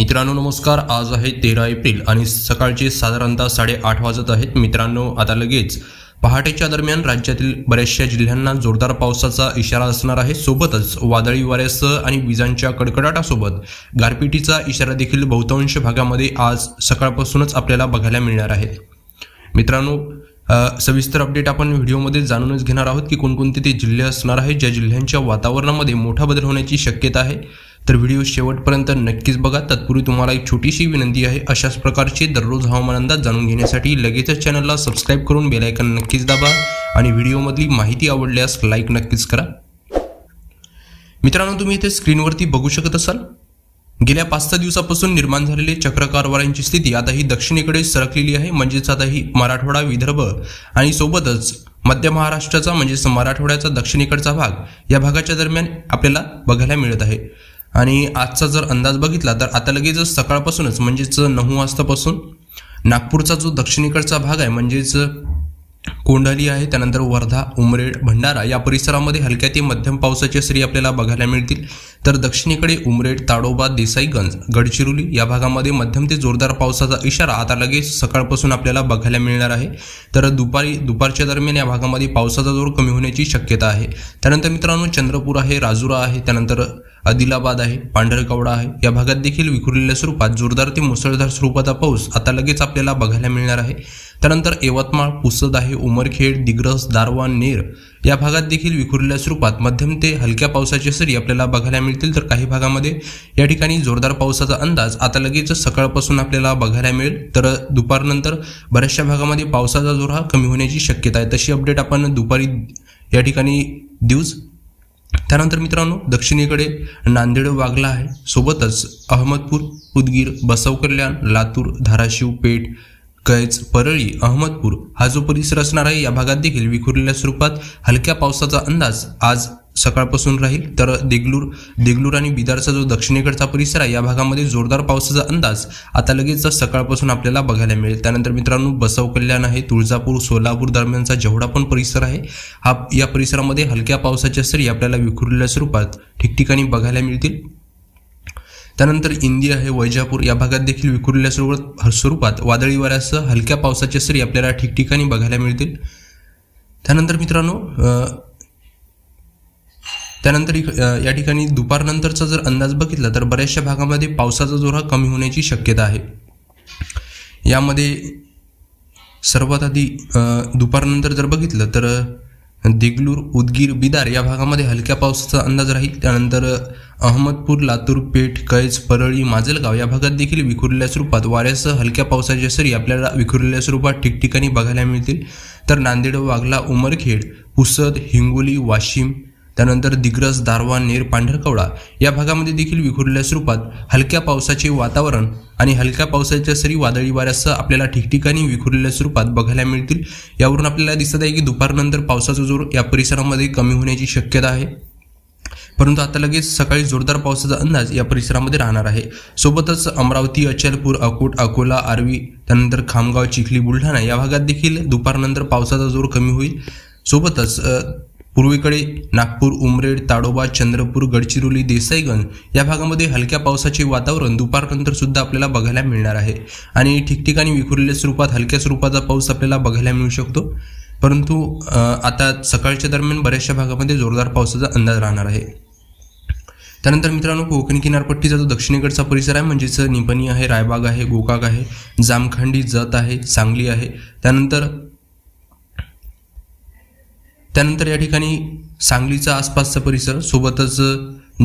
मित्रांनो नमस्कार. आज आहे तेरा एप्रिल आणि सकाळचे साधारणतः साडेआठ वाजत आहेत. मित्रांनो आता लगेच पहाटेच्या दरम्यान राज्यातील बऱ्याचशा जिल्ह्यांना जोरदार पावसाचा इशारा असणार आहे. सोबतच वादळी वाऱ्यासह आणि विजांच्या कडकडाटासोबत गारपिटीचा इशारा देखील बहुतांश भागामध्ये आज सकाळपासूनच आपल्याला बघायला मिळणार आहे. मित्रांनो सविस्तर अपडेट आपण व्हिडिओमध्ये जाणूनच घेणार आहोत की कोणकोणते ते जिल्हे असणार आहेत ज्या जिल्ह्यांच्या वातावरणामध्ये मोठा बदल होण्याची शक्यता आहे. तर व्हिडिओ शेवटपर्यंत नक्कीच बघा. तत्पूर्वी तुम्हाला एक छोटीशी विनंती आहे. अशाच प्रकारचे दररोज हवामान अंदाज जाणून घेण्यासाठी लगेचच चॅनलला सबस्क्राईब करून बेलायकन नक्कीच दाबा आणि व्हिडिओमधली माहिती आवडल्यास लाईक नक्कीच करा. मित्रांनो तुम्ही इथे स्क्रीनवरती बघू शकत असाल. गेल्या पाच सहा दिवसापासून निर्माण झालेली चक्रकार वाऱ्यांची स्थिती आता ही दक्षिणेकडे सरकलेली आहे. म्हणजेच आता ही मराठवाडा विदर्भ आणि सोबतच मध्य महाराष्ट्राचा म्हणजेच मराठवाड्याचा दक्षिणेकडचा भाग या भागाच्या दरम्यान आपल्याला बघायला मिळत आहे. आणि आजचा जर अंदाज बघितला तर आता लगेचच सकाळपासूनच म्हणजेच नऊ वाजतापासून नागपूरचा जो दक्षिणेकडचा भाग आहे म्हणजेच कोंढाली आहे त्यानंतर वर्धा उमरेड भंडारा या परिसरामध्ये हलक्या ते मध्यम पावसाची सरी आपल्याला बघायला मिळतील. तर दक्षिणेकडे उमरेड ताडोबा देसाईगंज गडचिरोली या भागामध्ये मध्यम ते जोरदार पावसाचा इशारा आता लगेच सकाळपासून आपल्याला बघायला मिळणार आहे. तर दुपारी दुपारच्या दरम्यान या भागामध्ये पावसाचा जोर कमी होण्याची शक्यता आहे. त्यानंतर मित्रांनो चंद्रपूर आहे राजुरा आहे त्यानंतर आदिलाबाद आहे पांढरकवडा आहे. या भागात देखील विखुरलेल्या स्वरूपात जोरदार ते मुसळधार स्वरूपाचा पाऊस आता लगेच आपल्याला बघायला मिळणार आहे. त्यानंतर यवतमाळ पुसद आहे उमरखेड दिग्रस दारवान नेर या भागात देखील विखुरलेल्या स्वरूपात मध्यम ते हलक्या पावसाच्या सरी आपल्याला बघायला मिळतील. तर काही भागामध्ये या ठिकाणी जोरदार पावसाचा अंदाज. आता लगेच सकाळपासून आपल्याला बघायला मिळेल. तर दुपारनंतर बऱ्याचशा भागामध्ये पावसाचा जोर हा कमी होण्याची शक्यता आहे. तशी अपडेट आपण दुपारी या ठिकाणी देऊच. त्यानंतर मित्रांनो दक्षिणेकडे नांदेड वागला आहे. सोबतच अहमदपूर उदगीर बसव कल्याण लातूर धाराशिव पेठ कैच परळी अहमदपूर हा जो परिसर असणार आहे या भागात देखील विखुरलेल्या स्वरूपात हलक्या पावसाचा अंदाज आज सकाळपासून राहील. तर देगलूर देगलूर आणि बिदारचा जो दक्षिणेकडचा परिसर आहे या भागामध्ये जोरदार पावसाचा अंदाज आता लगेच सकाळपासून आपल्याला बघायला मिळेल. त्यानंतर मित्रांनो बसव कल्याण आहे तुळजापूर सोलापूर दरम्यानचा जेवढा पण परिसर आहे हा या परिसरामध्ये हलक्या पावसाच्या सरी आपल्याला विखुरलेल्या स्वरूपात ठिकठिकाणी बघायला मिळतील. त्यानंतर इंदी आहे वैजापूर या भागात देखील विखुरलेल्या स्वरूपात स्वरूपात वादळी वाऱ्यासह हलक्या पावसाच्या सरी आपल्याला ठिकठिकाणी बघायला मिळतील. त्यानंतर मित्रांनो त्यानंतर या ठिकाणी दुपारनंतरचा जर अंदाज बघितला तर बऱ्याचशा भागामध्ये पावसाचा जोर हा कमी होण्याची शक्यता आहे. यामध्ये सर्वात आधी दुपारनंतर जर बघितलं तर देगलूर उदगीर बिदार या भागामध्ये हलक्या पावसाचा अंदाज राहील. त्यानंतर अहमदपूर लातूर पेठ कैज परळी माजलगाव या भागात देखील विखुरलेल्या स्वरूपात वाऱ्यासह हलक्या पावसाच्या सरी आपल्याला विखुरलेल्या स्वरूपात ठिकठिकाणी बघायला मिळतील. तर नांदेड वागला उमरखेड पुसद हिंगोली वाशिम त्यानंतर दिग्रस दारवा नेर पांढरकवडा या भागामध्ये देखील विखुरलेल्या स्वरूपात हलक्या पावसाचे वातावरण आणि हलक्या पावसाच्या सरी वादळी वाऱ्यासह आपल्याला ठिकठिकाणी विखुरलेल्या स्वरूपात बघायला मिळतील. यावरून आपल्याला दिसत आहे की दुपारनंतर पावसाचा जोर या परिसरामध्ये कमी होण्याची शक्यता आहे. परंतु आता लगेच सकाळी जोरदार पावसाचा अंदाज या परिसरामध्ये राहणार आहे. सोबतच अमरावती अचलपूर अकोट अकोला आर्वी त्यानंतर खामगाव चिखली बुलढाणा या भागात देखील दुपारनंतर पावसाचा जोर कमी होईल. सोबतच पूर्वेकडे नागपूर उमरेड ताडोबा चंद्रपूर गडचिरोली देसाईगंज या भागामध्ये हलक्या पावसाचे वातावरण दुपारनंतर सुद्धा आपल्याला बघायला मिळणार आहे. आणि ठिकठिकाणी विखुरलेल्या स्वरूपात हलक्या स्वरूपाचा पाऊस आपल्याला बघायला मिळू शकतो. परंतु आता सकाळच्या दरम्यान बऱ्याचशा भागामध्ये जोरदार पावसाचा अंदाज राहणार आहे. त्यानंतर मित्रांनो कोकण किनारपट्टीचा जो दक्षिणेकडचा परिसर आहे म्हणजेच निपणी आहे रायबाग आहे गोकाक आहे जामखंडी जत आहे सांगली आहे. त्यानंतर त्यानंतर या ठिकाणी सांगलीचा आसपासचा परिसर सोबतच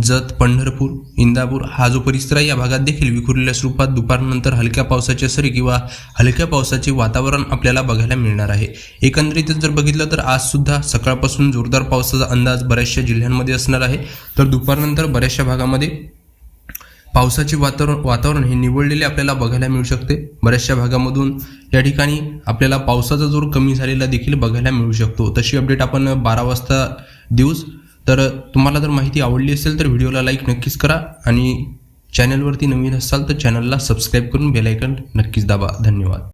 जत पंढरपूर इंदापूर हा जो परिसर आहे या भागात देखील विखुरलेल्या स्वरूपात दुपारनंतर हलक्या पावसाच्या सरी किंवा हलक्या पावसाचे वातावरण आपल्याला बघायला मिळणार आहे. एकंदरीतच जर बघितलं तर आज सुद्धा सकाळपासून जोरदार पावसाचा अंदाज बऱ्याचशा जिल्ह्यांमध्ये असणार आहे. तर दुपारनंतर बऱ्याचशा भागामध्ये पावसाचे वातावरण वातावरण हे निवडलेले आपल्याला बघायला मिळू शकते. बऱ्याचशा भागामधून या ठिकाणी आपल्याला पावसाचा जोर कमी झालेला देखील बघायला मिळू शकतो. तशी अपडेट आपण बारा वाजता देऊच तर तुम्हाला जर माहिती आवडली असेल तर व्हिडिओला लाईक नक्कीच करा आणि चॅनलवरती नवीन असाल तर चॅनलला सबस्क्राईब करून बेलायकन नक्कीच दाबा. धन्यवाद.